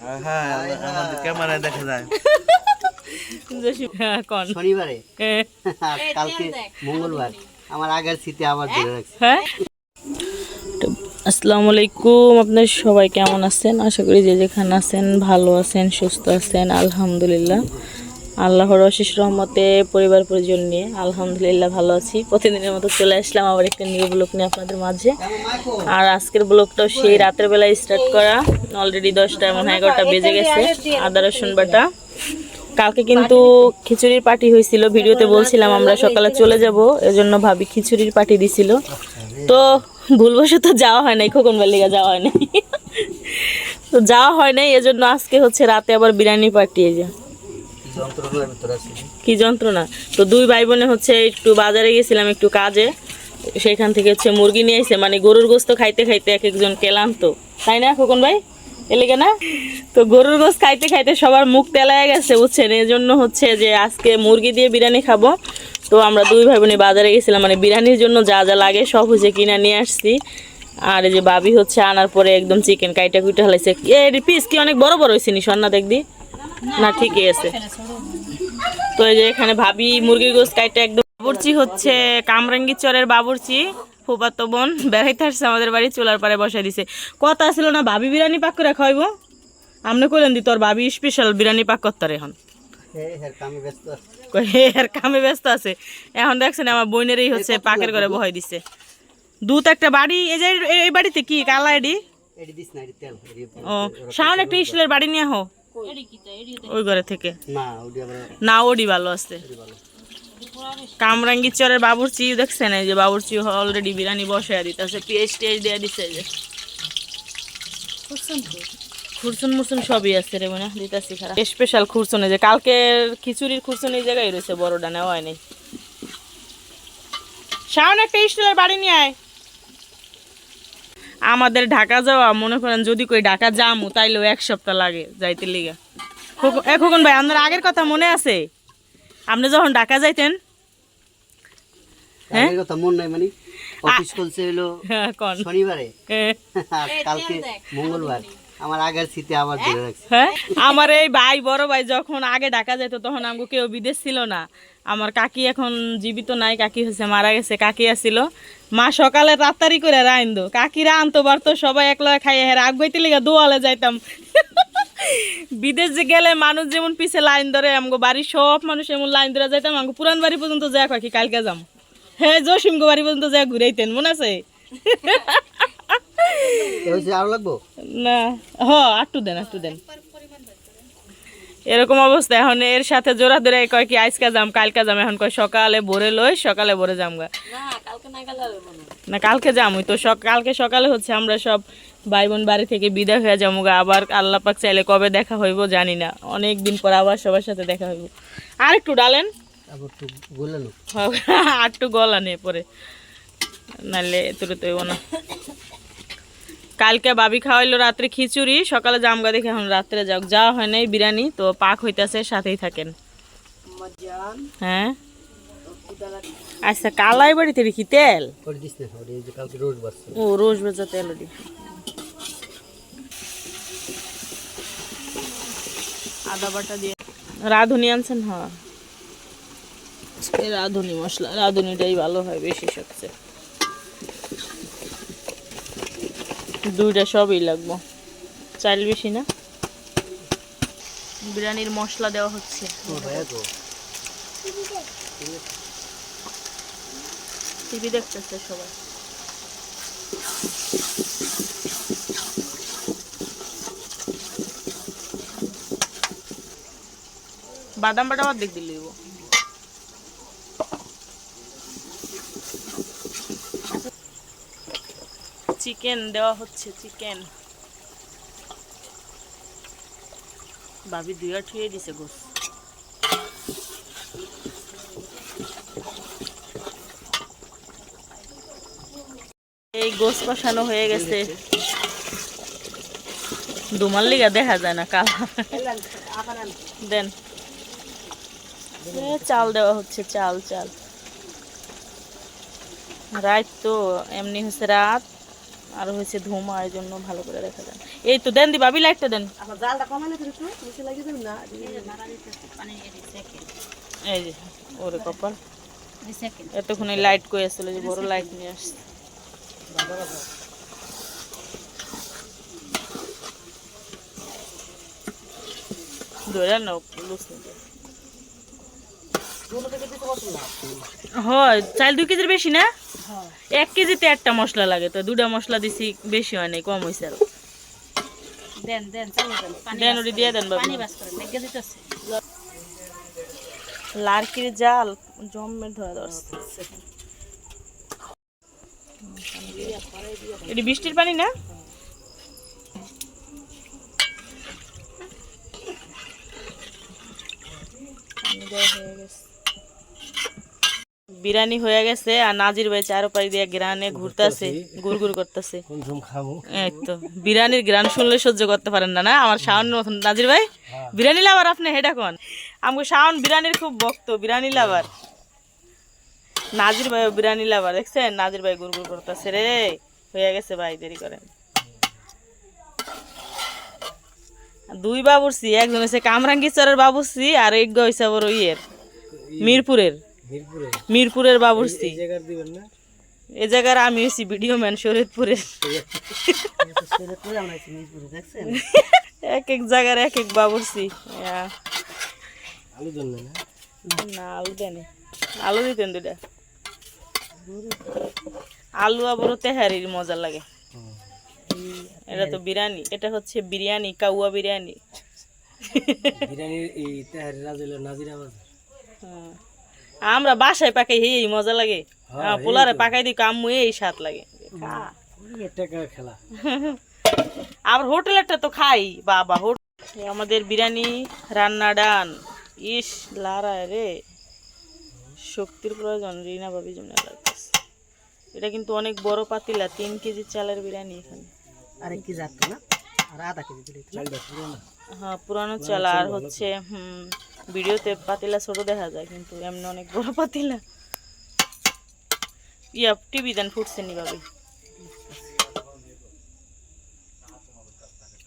হ্যাঁ আমাদের ক্যামেরায় দেখা যায় জসিম হ্যাঁ কন। শনিবারে। হ্যাঁ। কালকে মঙ্গলবার। আমার আগের স্মৃতি আবার ধরে রাখছি। হ্যাঁ? আসসালামু আলাইকুম আপনার সবাই কেমন আছেন? আশা করি যে যেখানে আছেন ভালো আছেন সুস্থ আছেন আলহামদুলিল্লাহ। আল্লাহর অশেষ রহমতে পরিবার পরিজন নিয়ে, আলহামদুলিল্লাহ ভালো আছি। প্রতিদিনের মতো চলে আসলাম আবার একটা নিউ ব্লগ নিয়ে আপনাদের মাঝে। আর আজকের ব্লগটাও সেই রাতের বেলায় স্টার্ট করা। অলরেডি দশটা এমন এগারোটা বেজে গেছে, আদা, রসুন বাটা। কালকে কিন্তু খিচুড়ির পার্টি হয়েছিল, ভিডিওতে বলছিলাম আমরা সকালে চলে যাব, এজন্য ভাবি খিচুড়ির পার্টি দিছিল। তো ভুলবশত যাওয়া হয় নাই, খোকন বালিকা যাওয়া হয় নাই। তো যাওয়া হয় নাই, এজন্য আজকে হচ্ছে রাতে আবার বিরিয়ানি পার্টি এই কি যন্ত্রণা? তো দুই ভাই বোনে হচ্ছে একটু বাজারে গেছিলাম একটু কাজে। সেখান থেকে হচ্ছে মুরগি নিয়ে এসে মানে গরুর গোস্ত খাইতে খাইতে এক একজন কেলাম তো। তাই না, খোকন ভাই? এলিগে না? তো গরুর গোস্ত খাইতে খাইতে সবার মুখ তেলায় গেছে, বুঝছেন? এই জন্য হচ্ছে যে আজকে মুরগি দিয়ে বিরিয়ানি খাব। তো আমরা দুই ভাই বোনে বাজারে গেছিলাম মানে বিরিয়ানির জন্য যা যা লাগে সব হচ্ছে কিনা নিয়ে আসছি। আর এই যে বাবি হচ্ছে আনার পরে একদম চিকেন কাইটা কুইটা হলাইছে। এর পিস কি অনেক বড় বড় হয়েছে নি? সন্না দেখবি না ঠিকই আছে। তো এই যে এখানে ভাবি মুরগির গোস কাইটা একদম বাবুরচি হচ্ছে কামরাঙ্গি চরের বাবুরচি। ফুপাতো বোন বেড়াইতে আসছে আমাদের বাড়ি চুলার পারে বসাই দিছে। কথা ছিল না ভাবি বিরিয়ানি পাক করে খাইবো আমনে কইলেন দি তোর ভাবি স্পেশাল বিরিয়ানি পাক করতে এখন। এর কামে ব্যস্ত আছে। এখন দেখছেন আমার বোনেরই হচ্ছে পাকের করে বহাই দিছে। দুধ একটা বাড়ি এই যে এই- বাড়িতে কি কালা এডি? ও সামনে একটা স্টিলের বাড়ি নিয়ে হো ওই ঘরে থেকে। না ওডি ভালো আছে। কামরাঙ্গি চরের বাবুরচি দেখছেন এই যে বাবুরচি অলরেডি বিরিয়ানি বসায় দিতেছে পিএইচ টিএইচ দিয়ে দিছে এই যে। খুরসুন মুরসুন সবই আছে রে মনে দিতেছি খারাপ। স্পেশাল খুরসুন যে কালকের খিচুড়ির খুরসুন এই জায়গায় রয়েছে বড়টা নেওয়া হয় নাই সামনে একটা স্টিলের বাড়ি নিয়ে আয়। আমাদের ঢাকা যাওয়া মনে করেন যদি কই ঢাকা যামু তাইলেও এক সপ্তাহ লাগে যাইতে লিগা। খোকন- এ খোকন ভাই আপনার আগের কথা মনে আছে? আপনি যখন ঢাকা যাইতেন? কথা মন নাই মানে অফিস খুলছে হলো হ্যাঁ, শনিবারে। হ্যাঁ। কালকে মঙ্গলবার। আমার আগের স্মৃতি আবার ধরে রাখছি হ্যাঁ? আমার এই ভাই বড় ভাই যখন আগে ঢাকা যেত তখন আমাকে কেউ বিদেশ ছিল না। আমার কাকি এখন জীবিত নাই কাকি হচ্ছে মারা গেছে কাকি আসছিল মা সকালে রাত্তারি করে রাইন্দো। কাকিরা আনতো পারতো সবাই একলা খাইয়ে হের আগ বইতে লেগে দোয়ালে যাইতাম। বিদেশ যে গেলে মানুষ যেমন পিছে লাইন ধরে আমগো বাড়ির সব মানুষ এমন লাইন ধরে যাইতাম আমগো পুরান বাড়ি পর্যন্ত যা কাকি কালকে যাম। হ্যাঁ জসিমগো বাড়ি পর্যন্ত যা ঘুরাইতেন মনে আছে? আরও লাগবো? না হ আটটু দেন আটটু দেন। এরকম অবস্থা। এখন এর সাথে জোড়া ধরে কয় কি আজকে যাম কালকে যাম। এখন কয় সকালে ভোরে লই সকালে ভোরে যাম গা না কালকে যাম ওই তো কালকে সকালে হচ্ছে আমরা সব ভাই বোন বাড়ি থেকে বিদায় হয়ে যাব গা আবার আল্লাহ পাক চাইলে কবে দেখা হইব জানি না। অনেক দিন পর আবার সবার সাথে দেখা হইব। আর একটু ডালেন। আবার একটু গোলানো আর একটু গলা নিয়ে পরে। নাহলে তোর তো না। কালকে বাবি খাওয়াইলো রাত্রে খিচুড়ি, সকালে জামগা দেখে এখন রাত্রে যাও যাওয়া হয় নাই বিরিয়ানি, তো পাক হইতেছে, সাথেই থাকেন। হ্যাঁ? আচ্ছা কালাই বাড়িতে রেখি তেল? ও, রোজ ভেজা তেল আদা বাটা দিয়ে। রাঁধুনি আনছেন হ্যাঁ। রাঁধুনি মশলা, রাঁধুনিটাই ভালো হয়, বেশি সবচেয়ে দুইটা সবই লাগবো। চাইল বেশি না। বিরিয়ানির মশলা দেওয়া হচ্ছে। টিভি দেখতেছে সবাই। বাদাম বাটা অর্ধেক দিলে চিকেন দেওয়া হচ্ছে, চিকেন। ভাবি দুইয়া ঠুয়ে দিছে গোস। এই গোস কষানো হয়ে গেছে। দুমার লিগা দেখা যায় না, কাল দেন। চাল দেওয়া হচ্ছে, চাল চাল। রাত তো এমনি হচ্ছে রাত। আর ধোঁয়া এই জন্য ভালো করে দেখা যায় এই তো দেন দি ভাবি লাইটটা দেন। এই যে ওরে কপাল। এতক্ষণ লাইট কই আসছিল যে বড় লাইট নিয়ে আসছে। ধরে নাও লুচ নিতে। হয় চাল দুই কেজির বেশি না? এক কেজিতে একটা মশলা লাগে তো দুটা মশলা দিছি বেশি হয় নাই কম হয়েছে দেন দেন ওটি দিয়ে বাবু। লার্কির জাল জমে ধরা ধরছে। এটি বৃষ্টির পানি না? হয়ে গেছে। বিরিয়ানি হয়ে গেছে আর নাজির ভাই চারোপাশ দিয়ে গ্রানে ঘুরতেছে। গুড় গুড় করতেছে। এই তো বিরিয়ানির গ্রান শুনলে সহ্য করতে পারেন না না? আমার শাওনের মতন। নাজির ভাই বিরিয়ানি লাভার আপনি হেডা কোন? আমাকে শাওন বিরিয়ানির খুব ভক্ত বিরিয়ানি লাভার। নাজির ভাই বিরিয়ানি লাভার দেখছেন? নাজির ভাই গুড় গুড় করতেছে রে। হয়ে গেছে ভাই দেরি করেন। দুই বাবুরসি একজন হচ্ছে কামরাঙ্গীচরের বাবুরসি আর এক হয়েছে আবার ইয়ের মিরপুরের। মিরপুরের? বাবুরসি এ জায়গার আমি হয়েছি ভিডিও ম্যান শরীরপুরের এক এক জায়গার এক এক বাবুরসি। আলু জন্য না আলু দেন আলু দিতেন দুটা আলু আবারও তেহারির মজা লাগে। এটা তো বিরিয়ানি। এটা হচ্ছে বিরিয়ানি কাউয়া বিরিয়ানি। বিরিয়ানির এই তেহারি রাজুল নাজিরা বাজার হ্যাঁ। আমরা বাসায় পাকাই এই মজা লাগে। হ্যাঁ, পোলারে পাকাই দিই কাম্মু এই স্বাদ লাগে। খেলা। আবার হোটেলেরটা তো খাই বাবা হোটেল আমাদের বিরিয়ানি রান্না ডান। ইস লারায় রে। শক্তির প্রয়োজন রিনা ভাবি জন্য লাগতেছে এটা কিন্তু অনেক বড় পাতিলা তিন কেজি চালের বিরিয়ানি এখানে। আরেক কেজি আসতো না? আর আধা কেজি হ্যাঁ পুরানো চাল আর হচ্ছে হুম। ভিডিওতে পাতিলা ছোট দেখা যায় কিন্তু এমনি অনেক বড় পাতিলা। ইয়া টিভি দেন ফুটছে নি ভাবি?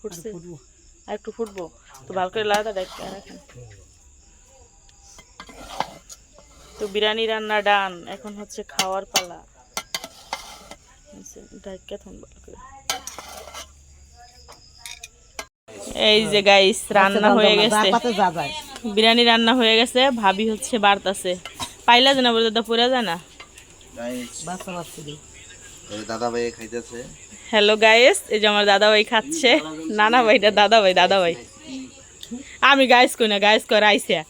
ফুটছে? আর একটু ফুটবো। তো ভালো করে ডাইক রাখেন তো বিরিয়ানি রান্না ডান এখন হচ্ছে খাওয়ার পালা। এই যে গাইস রান্না হয়ে গেছে। বিরিয়ানি রান্না হয়ে গেছে ভাবি হচ্ছে বাড়তাছে। পাইলা যে না বলে দাদা পড়ে যায় না বাচ্চা বাচ্চা দিই দাদা ভাই খাইতেছে। হ্যালো গাইস এই যে আমার দাদা ভাই খাচ্ছে। নানা ভাইটা দাদা ভাই দাদা ভাই আমি গাইস কই না গাইস কই রাইসা।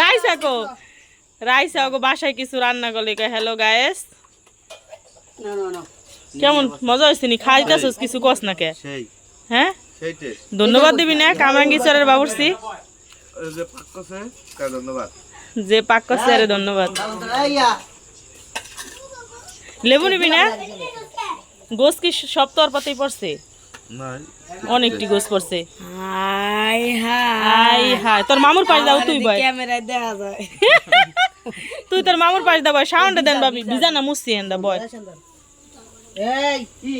রাইসা কো রাইসা গো বাসায় কিছু রান্না করলে কয় হ্যালো গাইস না না না কেমন মজা হয়েছে নি? খাইতেছস কিছু কস না কে? হ্যাঁ? ধন্যবাদ দিবি না কামরাঙ্গি চরের বাবুরসি যে পাক করছে আরে ধন্যবাদ। লেবু নিবি না? গোস কি সব তোর পাতেই পড়ছে? অনেকটি গোস পড়ছে। Hi hi hi. তোর মামুর পাশ দাও তুই ভাই ক্যামেরায় দেখা যায়। তুই তোর মামুর পাশ দাও সাউন্ডে দেন ভাবি। বিজা না মুসি হেন দা বয়। এই কি?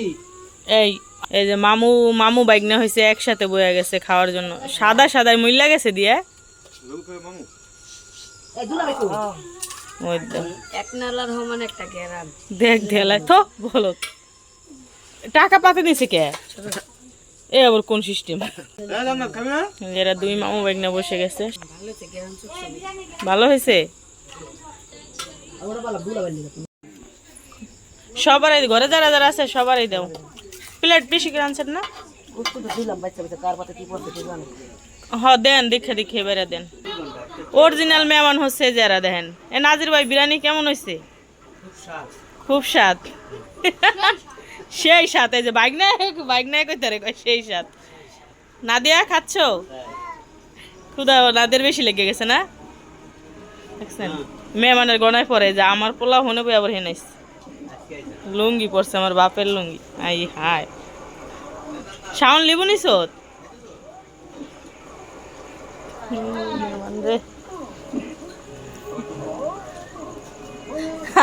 এই। এই যে মামু মামু বাইক না হয়েছে একসাথে বয়ে গেছে খাওয়ার জন্য। সাদা সাদা মূল্য গেছে দিয়ে। দেখ। তো বলো। টাকা পাতে কে? এ আবার কোন সিস্টেম এরা দুই মামু বাইক না বসে গেছে। ভালো হয়েছে সবারই ঘরে যারা যারা আছে সবারই দাও। প্লেট বেশি করে আনছেন না? পড়ছে হ, দেন, দেখে দেখে, এবারে দেন। অরিজিনাল মেহমান হচ্ছে যারা দেখেন। এ নাজির ভাই, বিরিয়ানি কেমন হয়েছে? খুব স্বাদ। সেই স্বাদ, এই যে বাইক নাই কইতে রে সেই স্বাদ। নাদিয়া, খাচ্ছ? খুদা নাদের বেশি লেগে গেছে না? মেহমানের গনায় পরে যে আমার পোলা হনে বই আবার হেনাইস লুঙ্গি পরছে আমার বাপের লুঙ্গি। আই, হায়। শাওন লিবু নিছত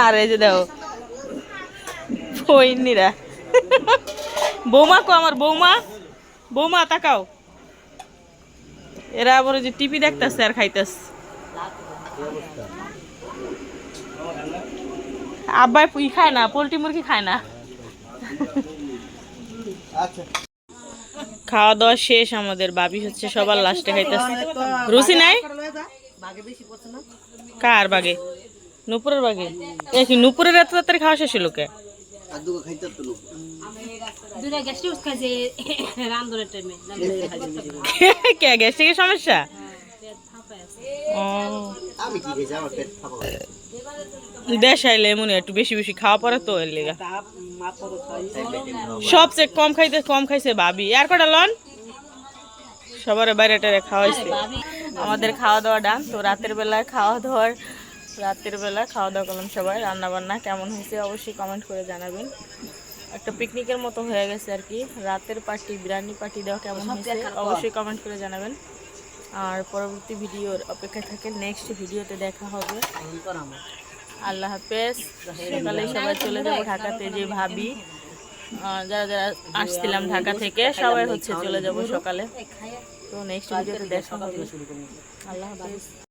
আরে। যে দেখো। ফইনিরা বৌমা কো আমার বৌমা। বৌমা, তাকাও। এরা আবার যে টিভি দেখতেছে আর খাইতেছে। আব্বাই ই খায় না, পোলট্রি মুরগি খায় না। আচ্ছা। খাওয়া দাওয়া শেষ আমাদের বাবি হচ্ছে সবার লাস্টে খাইতেছে। রুচি নাই? কার বাগে? নুপুরের বাগে? এ নুপুরের এত তাড়াতাড়ি খাওয়া শেষ হলো কে? কে গ্যাস্ট্রিকের সমস্যা। দেশ আইলে এমন একটু বেশি বেশি খাওয়া পরে তো এর লেগা। সবচেয়ে কম খাইতে কম খাইছে ভাবি। আর কটা লন? সবার বাইরে টাইরে খাওয়াইছে। আমাদের খাওয়া দাওয়া ডান তো রাতের বেলায় খাওয়া দাওয়ার রাতের বেলা খাওয়া দাওয়া করলাম সবাই। রান্না বান্না কেমন হয়েছে অবশ্যই কমেন্ট করে জানাবেন। একটা পিকনিকের মতো হয়ে গেছে আর কি। রাতের পার্টি বিরিয়ানি পার্টি দেওয়া কেমন হয়েছে অবশ্যই কমেন্ট করে জানাবেন। আর পরবর্তী ভিডিওর অপেক্ষায় থাকে নেক্সট ভিডিওতে দেখা হবে। আল্লাহ হাফেজ। সকালে সবাই চলে যাব ঢাকাতে যে ভাবি। যারা যারা আসছিলাম ঢাকা থেকে, সবাই হচ্ছে চলে যাব সকালে। তো নেক্সট ভিডিওতে দেখা হবে। আল্লাহ হাফেজ।